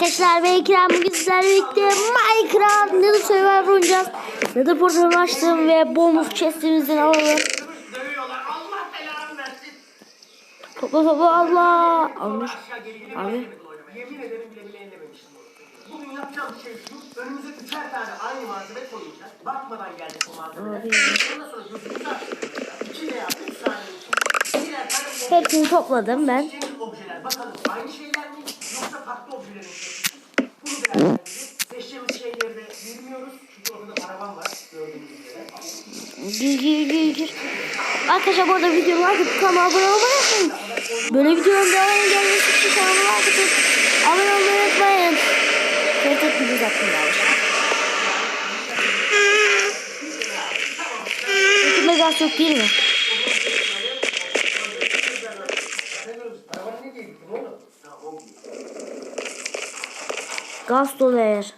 Arkadaşlar ben Ekrem bugün sizlerle birlikte Minecraft Nether Survivor oynayacağız. Nether portalını açtım ve bonus chestimizden alalım. Topla topla Allah. Almış. Abi. başlayamadım oynamaya. Yemin ederim bile bile ellememiştim. Bugün yapacağım şey şu. Önümüze üçer tane aynı malzeme koyacağız. Bakmadan geldik o malzemelere. Ondan sonra gözümüzü açtıracağız. İki veya üç saniye için. Birer tane Hepsini topladım ben. Seçtiğimiz objeler. Bakalım aynı şeyler mi? Yoksa farklı objelerin seçmişiz. Bunu değerlendireceğiz. Seçtiğimiz şeyleri de bilmiyoruz. Çünkü orada da paravan var. Gördüğünüz üzere. Gir gir gir. Arkadaşlar bu arada videomu like kanalıma abone olmayı. Böyle videoların devamı gelmesi için kanalıma atıp abone olmayı unutmayın. Tek tek video hakkında YouTube gaz yok değil mi? Paravan ne diye gittin oğlum? Ha, o Gaz dolu eğer.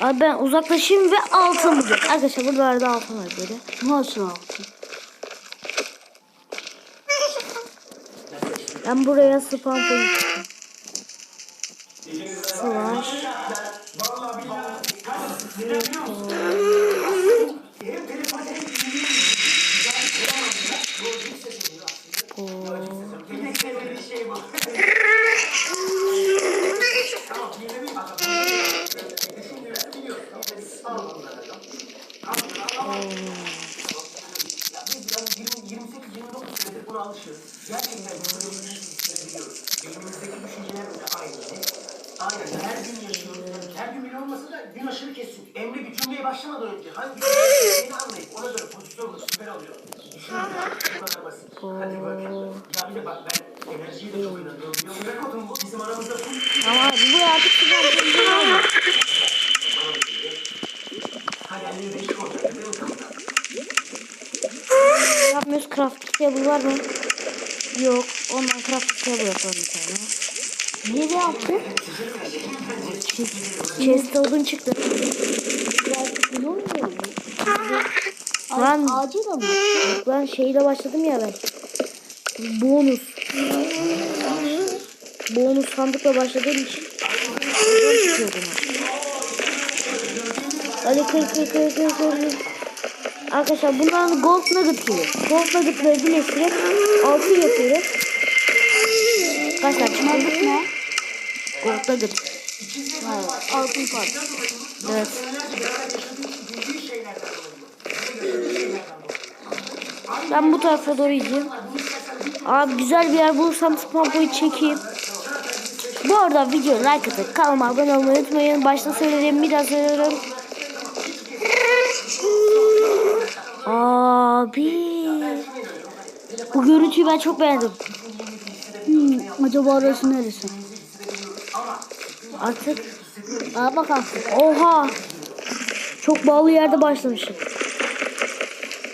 Abi ben uzaklaşayım ve altın bulacağım. Arkadaşlar buralarda altın var böyle. Nasıl altın? Ben buraya spam koyacağım. Slash. Tek Düşünün bu kadar basit. Hadi bakalım. Ya bir de bak ben enerjiye de çok inanıyorum. Yok ne kodum bu? Bizim aramızda full Ama abi bu artık spam koyacağım. hayalleri değişik olacak. Değil mi? Yapmıyoruz crafting table var mı? Yok. Ondan crafting table yapalım bir tane. Nereye yaptın? Chest odun çıktı. Lan, Acil ama. lan şeyle başladım ya ben. Bonus. Bonus sandıkla başladığım için. Bunlar. Hadi kır kır kır kır kır. Arkadaşlar bundan gold nugget geliyor. Gold nuggetları birleştirip altın yapıyoruz. Çıkıyor? Nugget ne? Gold nugget. Altın part. Evet. Ben bu tarafa doğru gideyim. Abi güzel bir yer bulursam spam point çekeyim. Bu arada video like atıp kanalıma abone olmayı unutmayın. Başta söylediğim bir daha söylüyorum. Abi. Bu görüntüyü ben çok beğendim. Hmm, acaba orası neresi? Artık Aa bak abi. oha. Çok bağlı yerde başlamışım.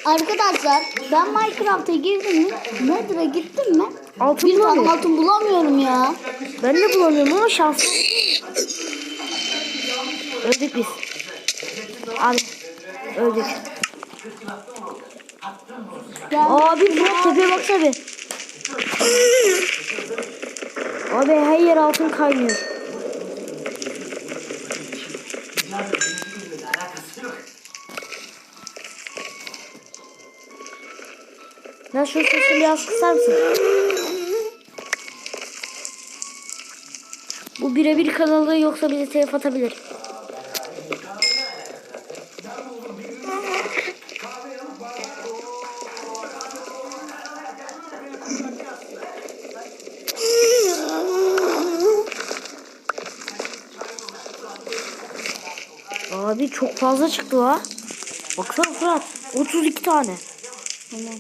Arkadaşlar ben Minecraft'a girdim mi? Nether'a gittim mi? Altın Bir tane bulamıyorum. altın bulamıyorum ya. Ben de bulamıyorum ama şanslı. Öldük biz. Abi öldük. Ya Abi Murat tepeye baksana bir. Abi her yer altın kaynıyor. Ya şu sesini biraz kısar mısın? Bu birebir kanalı yoksa bize telef atabilir. Abi çok fazla çıktı ha. Baksana Fırat. 32 tane. tamam.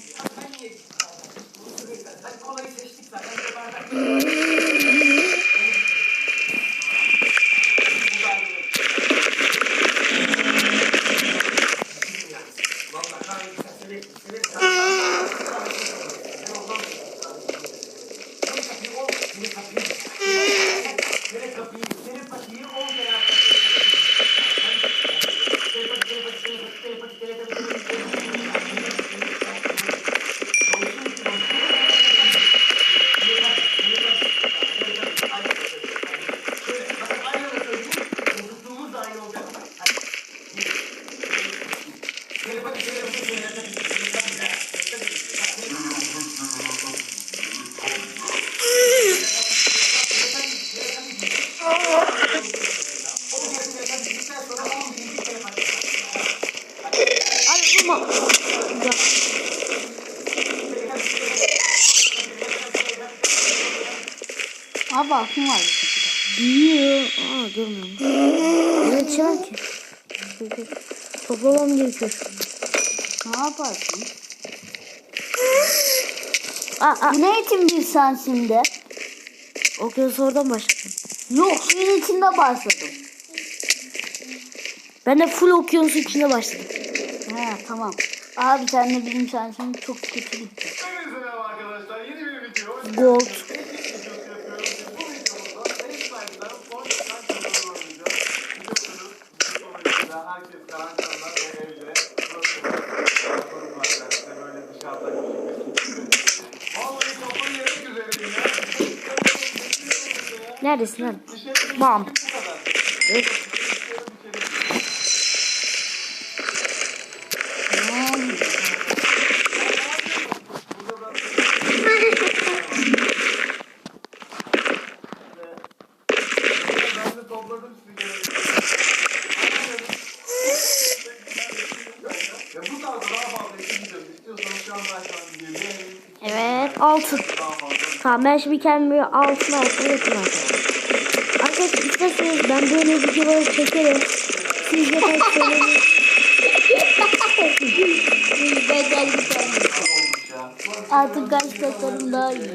Toplamam gerekiyor. Ne yaparsın? Aa, aa. Bu ne için bir sen şimdi? Okyanus oradan başladım. Yok suyun içinde başladım. Ben de full okyanusun içinde başladım. He tamam. Abi sen de bizim şansın çok kötü gitti. Gold. Eşlik videosu yapıyoruz. Bu videomuzda Basemline'dan son çıkan çadırları oynayacağız. Biliyorsunuz bu sonucunda herkes karantinada ve evde. Burası da sorun var. Yani işte böyle dışarıda küçük bir Vallahi kafayı yemek üzereyim ya. Neredesin lan? Bir şey Bam. bu kadar. Evet. Ben de topladım sizi Ya bu tarzda daha fazla istiyorsanız istiyorsanız şu an başlayalım diye bir Evet altın. Tamam ben şimdi kendimi altın altın yapayım arkadaşlar. Arkadaşlar isterseniz ben böyle videoları çekerim. Siz de kaç söyleyin. Artık gerçeklerim daha iyi.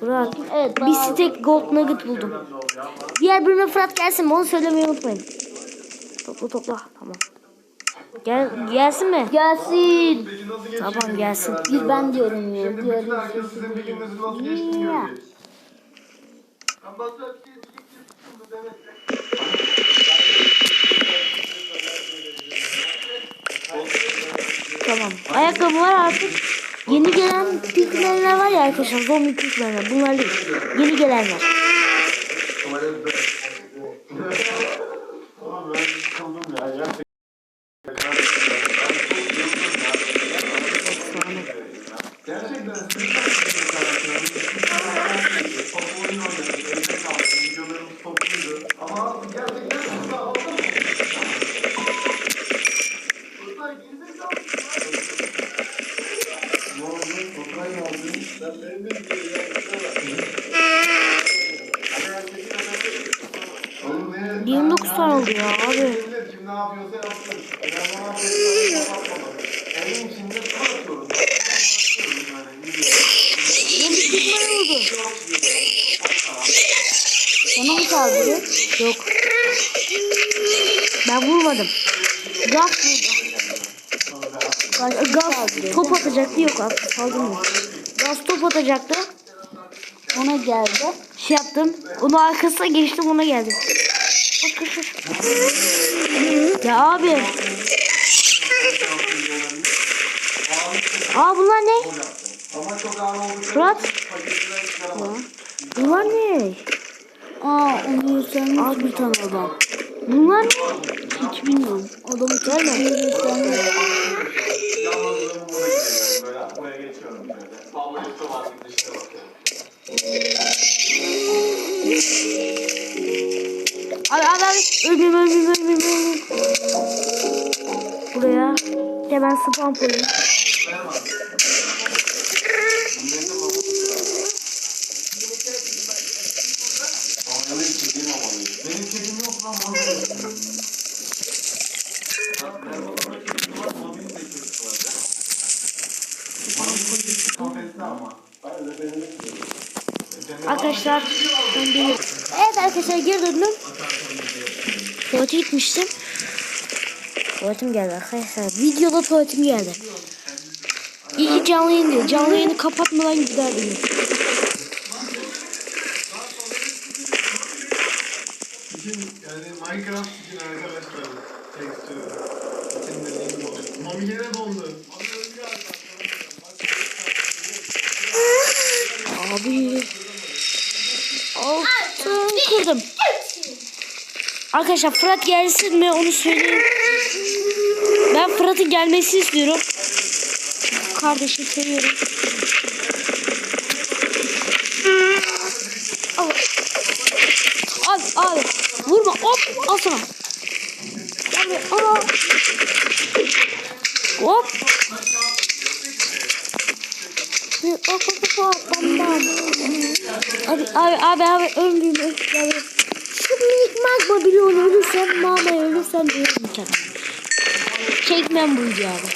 Fırat. Evet Bir stack gold nugget buldum. Diğer bölüme Fırat gelsin? Onu söylemeyi unutmayın. Topla topla. Gel, gelsin mi? gelsin. Tamam gelsin. Bir ben diyorum ya. Şimdi bütün herkes sizin gününüzün nasıl geçtiğini görecek. Şimdi Demet. Tamam. Ayakkabı var artık. Yeni gelen pikmenler var ya arkadaşlar. Zombi pikmenler. Bunlar değil. Yeni gelenler. Tamam ben sıkıldım ya. Gerçekten. Gerçekten sizin Top oyun oynadık, evde kaldık, videolarımız topluydu. Ama gerçekten çok sağ olun. Bunlar gerizekalı. Ne oldu? Fotoğraf mı aldın? Sen benim de Oğlum ne? 29 tane oldu ya abi. Millet kim ne yapıyorsa yapsın. Ben ne yapıyorsam yapmadım. Evin içinde su atıyorum. Yeni pikmen oldu. Sana mı kaldırıyor? Yok. Ben vurmadım. Gaz vurdu. Gaz top atacaktı saldırmıyor. Gaz top atacaktı. Ona geldi. Şey yaptım. Onun arkasına geçtim ona geldi. Koş koş koş. Ya abi. Aa bunlar ne? Fırat. Bunlar ne? Aa onu sen Az bir tane adam. Bunlar ne? hiç bilmiyorum. Adamı Gelme. Abi abi abi. Ölmeyeyim ölmeyeyim ölmeyeyim ölmeyeyim. Buraya. Hemen spam koyayım. Benim kedim yok lan bana Kafeste ama. Arkadaşlar ben bir... Evet arkadaşlar geri döndüm. Gitmiştim. Tuvaletim geldi arkadaşlar. Videoda tuvaletim geldi. İyi canlı yayın. Canlı yayını kapatmadan giderdim. Için yani Minecraft için arkadaşlar tek istiyorum. İçin. Mami gene dondu. Abi. Altın kırdım. Arkadaşlar Fırat gelsin mi onu söyleyeyim. Ben Fırat'ın gelmesini istiyorum. Kardeşim seviyorum. Al. Al al. Vurma hop al sana. Abi ana. Hop. Hop hop hop. Abi abi abi abi ölmeyeyim abi. Magma bile ölürsem mama ölürsem kendime. Çekmem bu videoyu abi.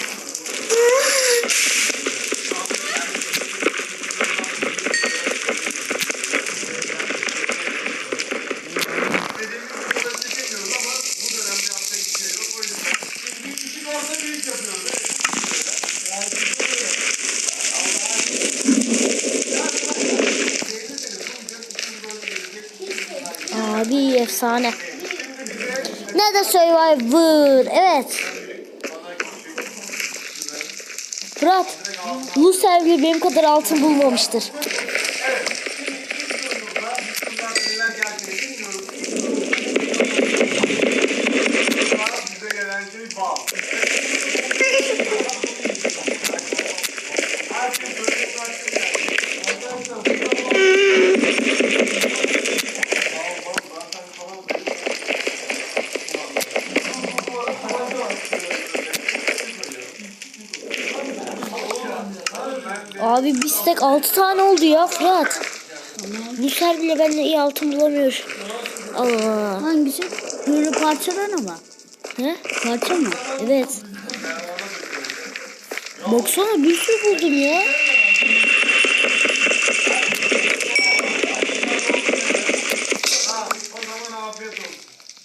Dediğimiz videoları çekemiyoruz ama bu dönemde yapacak bir şey yok. O yüzden bir küçük olsa büyük yapıyoruz. Evet. Abi efsane. Ne de Survivor. Evet. Fırat. Bu sergi benim kadar altın bulmamıştır. Neler geldiğini bilmiyoruz. Bize gelen şey bal. Herkes böyle bıraktı yani. Bistek 6 tane oldu ya Fırat. Bu sergiyle ben de iyi altın bulamıyor. Allah. Hangisi? Böyle parçadan ama. He? Parça mı? Evet. Baksana bir sürü buldum ya. Ha, o zaman afiyet olsun.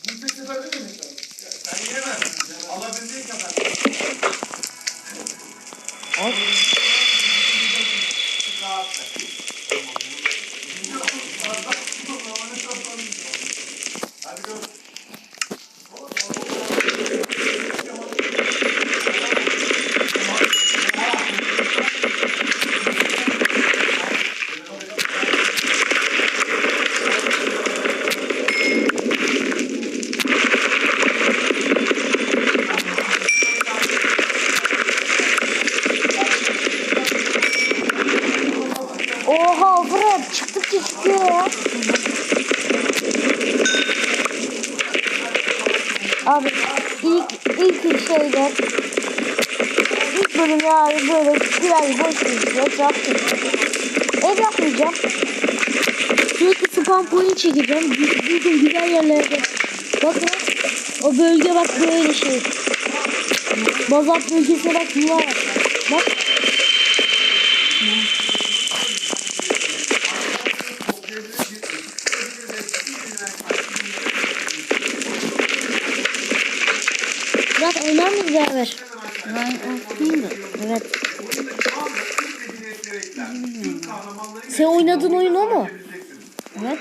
Bir tek sefer değil mi? Sen yiyemezsin. Alabildiğin kadar. Rahat ver. Hadi gör. Oha Fırat çıktıkça çıkıyor ya. Abi ilk ilk şeyler ilk bölümde abi biraz boş ev yaptım. Ev yapmayacağım. Sürekli spam point çekeceğim. Bugün güzel yerlerde. Bakın o bölge bak böyle şey. Bazat bölgesine bak bunlar var. Bak Fırat oynar mıyız beraber? Ben okuyayım da. Evet. Sen oynadığın oyun o mu? Evet.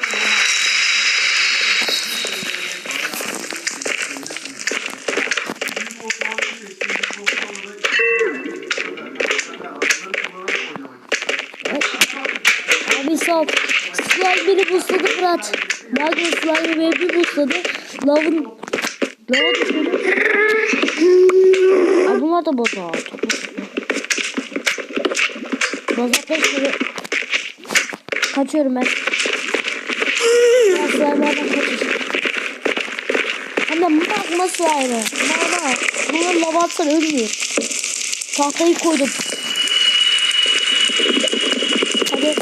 Abi sağ ol. Slime beni busladı Fırat. Magma slime beni bir busladı. Lavın... Lava düşürdü. Aa, bunlar da. Bazaltlar şöyle... Kaçıyorum ben. Slime'lardan kaçacağım. Hem de magma slime. Magma. Bunlar lava atsan ölmüyor. Tahtayı koydum. Hadi.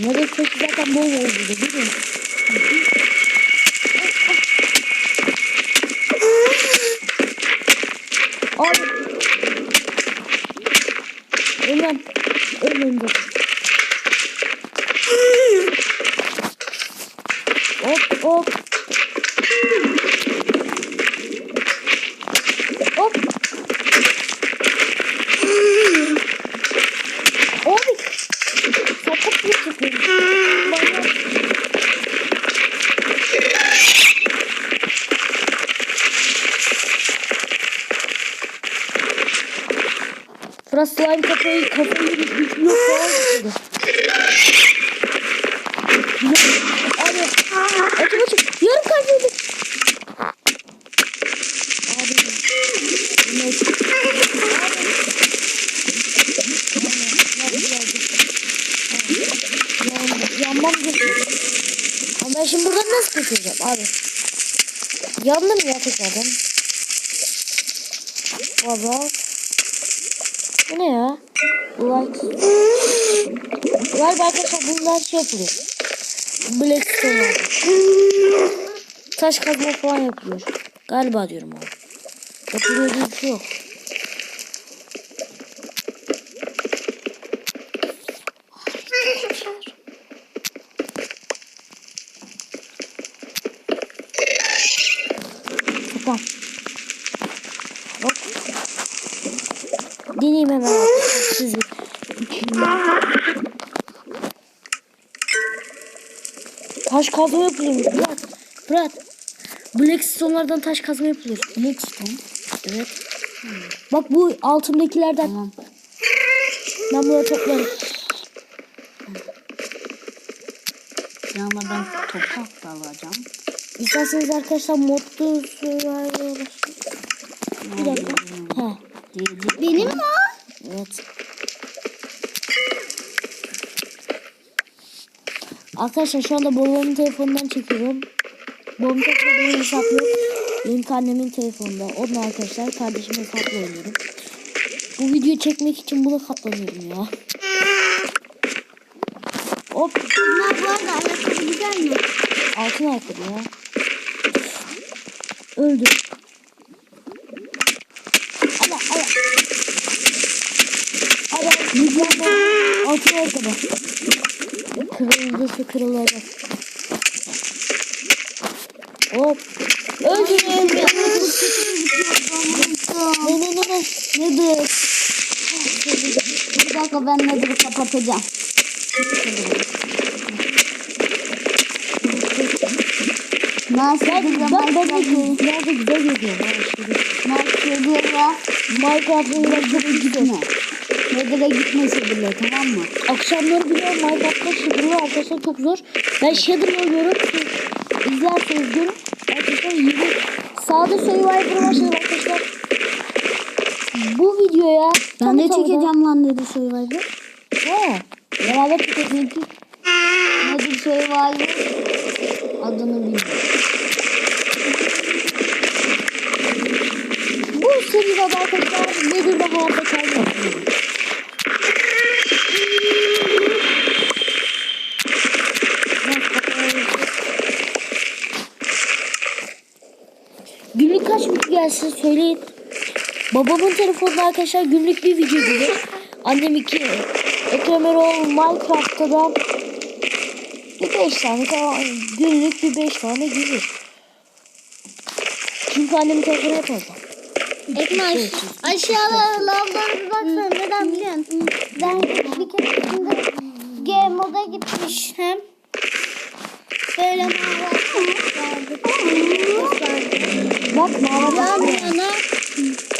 Nereye zaten bol oldu değil mi? Abi. Ölmem. Ölmem dur. Hop hop. Hop. Abi. Sakat bir çıkıyor. Bana. Fırat slime kafayı kafayı blok falan. Abi. Açım açım. Yarım kalbiydi. Abi. Evet. Yan, yanmam gerekiyor. Ama ben şimdi buradan nasıl kurtulacağım abi? Yandım ya tekrardan. Valla. Galiba arkadaşlar bunlar şey yapılıyor. Blackstone Taş kazma falan yapılıyor. Galiba diyorum abi. Yapılıyor diye bir şey yok. Tamam. Hop. Deneyeyim hemen arkadaşlar sizi. Taş kazma yapılıyor. Fırat. Fırat. Blackstone'lardan taş kazma yapılıyor. Blackstone. Evet. Bak bu altındakilerden. Tamam. Ben bunu toplarım. Yanına ben toprak da alacağım. İsterseniz arkadaşlar modlu başlayalım. Bir dakika. Diyecek. Benim mi Evet. Arkadaşlar şu anda babamın telefonundan çekiyorum. Babamın telefonunda benim hesap yok. Benim annemin telefonunda. Onunla arkadaşlar kardeşim hesapla oynuyorum. Bu videoyu çekmek için bunu katlanıyorum ya. Hop. Bunlar bu arada ayakkabı güzel mi? Altın ayakkabı ya. Öldü. Ala ala. Ala. Güzel Altın ayakkabı. Kırıldıysa kırılacak. Hop. Öldü. Ne ne ne ne. Nedir? Bir dakika ben nedir kapatacağım. Nasıl bir ben, zaman ben de nerede güzel görüyorum. ha, şöyle. Nasıl diyor ya? Minecraft'ın uğraştığı Gitme. Nedir'e gitmese bile tamam mı? Akşamları biliyorum Minecraft'ta Shadow'u arkadaşlar çok zor. Ben Shadow oynuyorum. İzlerseniz görün. Arkadaşlar yeni sağda Survivor'a başladım arkadaşlar. Bu videoya Ben de çekeceğim lan Nedir Survivor. He. Beraber çekeceğiz. Nedir Survivor? Adını bilmiyorum. Bu seride arkadaşlar nedir de hayatta kalmak. Günlük video gelsin söyleyin. Babamın telefonunda arkadaşlar günlük bir video gelir. Annem iki. Ekrem Erol Minecraft'ta da bir beş tane falan günlük bir beş tane gelir. Çünkü annemin telefonu hep orada. Ekmaş aşağıda lavlara bir baksana neden biliyor musun? Ben bir keresinde G moda gitmiştim. Böyle vardı. Bak Yan yana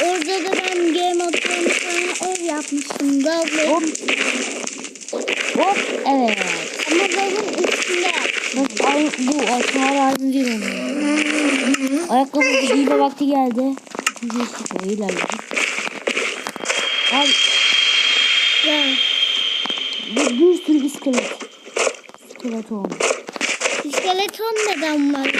orada da ben G modda bir tane ev yapmıştım. Davlu. Hop. Hop. Evet. Ama davulun üstünde. Bak ay, bu halinde değil onu. Ayakkabı giyme vakti geldi. Güzel sıkıyor ilerledik. Abi Yani bir, bir sürü iskelet. İskelet olmuş. İskeleton neden var?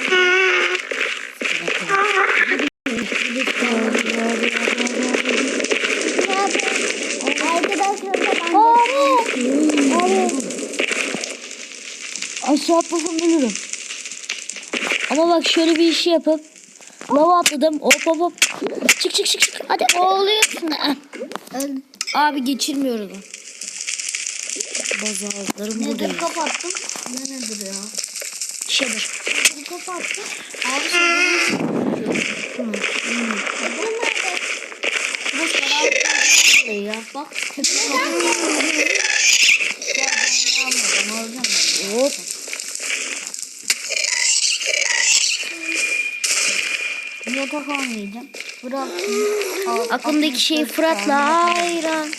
Aşağı atlasam ölürüm. Ama bak şöyle bir işi yapıp lava atladım. Hop hop hop. Çık çık çık çık. Hadi. boğuluyorsun. Abi geçirmiyorum. Bazı ağızlarım bu değil. Nedir kapattım? Ne nedir ya? Shader. Nedir kapattım? Abi şey Nedir nerede? ya bak. Hop. Yatak almayacağım. Bırak. Aklımdaki şey Fırat'la ayran.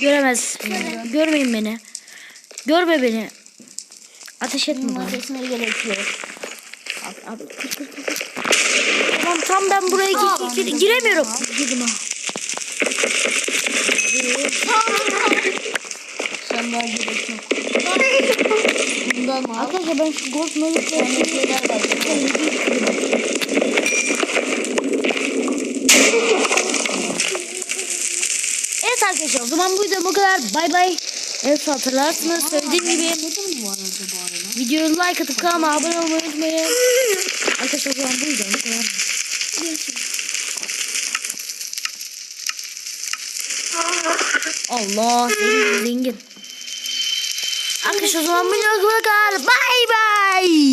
Göremez. Görmeyin beni. Görme beni. Ateş etme. Ateşine gerekiyor. Abi abi kır kır kır. Tamam tam ben buraya gir, gir, gir, giremiyorum. Girdim ha. Senden gerek yok. Bundan mı? Arkadaşlar ben şu gold malıkları şey Evet arkadaşlar o zaman bu videom bu kadar. Bay bay. Evet hatırlarsınız. Söylediğim gibi videoyu like atıp kanalıma abone olmayı unutmayın. Arkadaşlar o zaman bu videom bu kadar. Allah zengin zengin. Arkadaşlar o zaman bu videom bu kadar. Bay.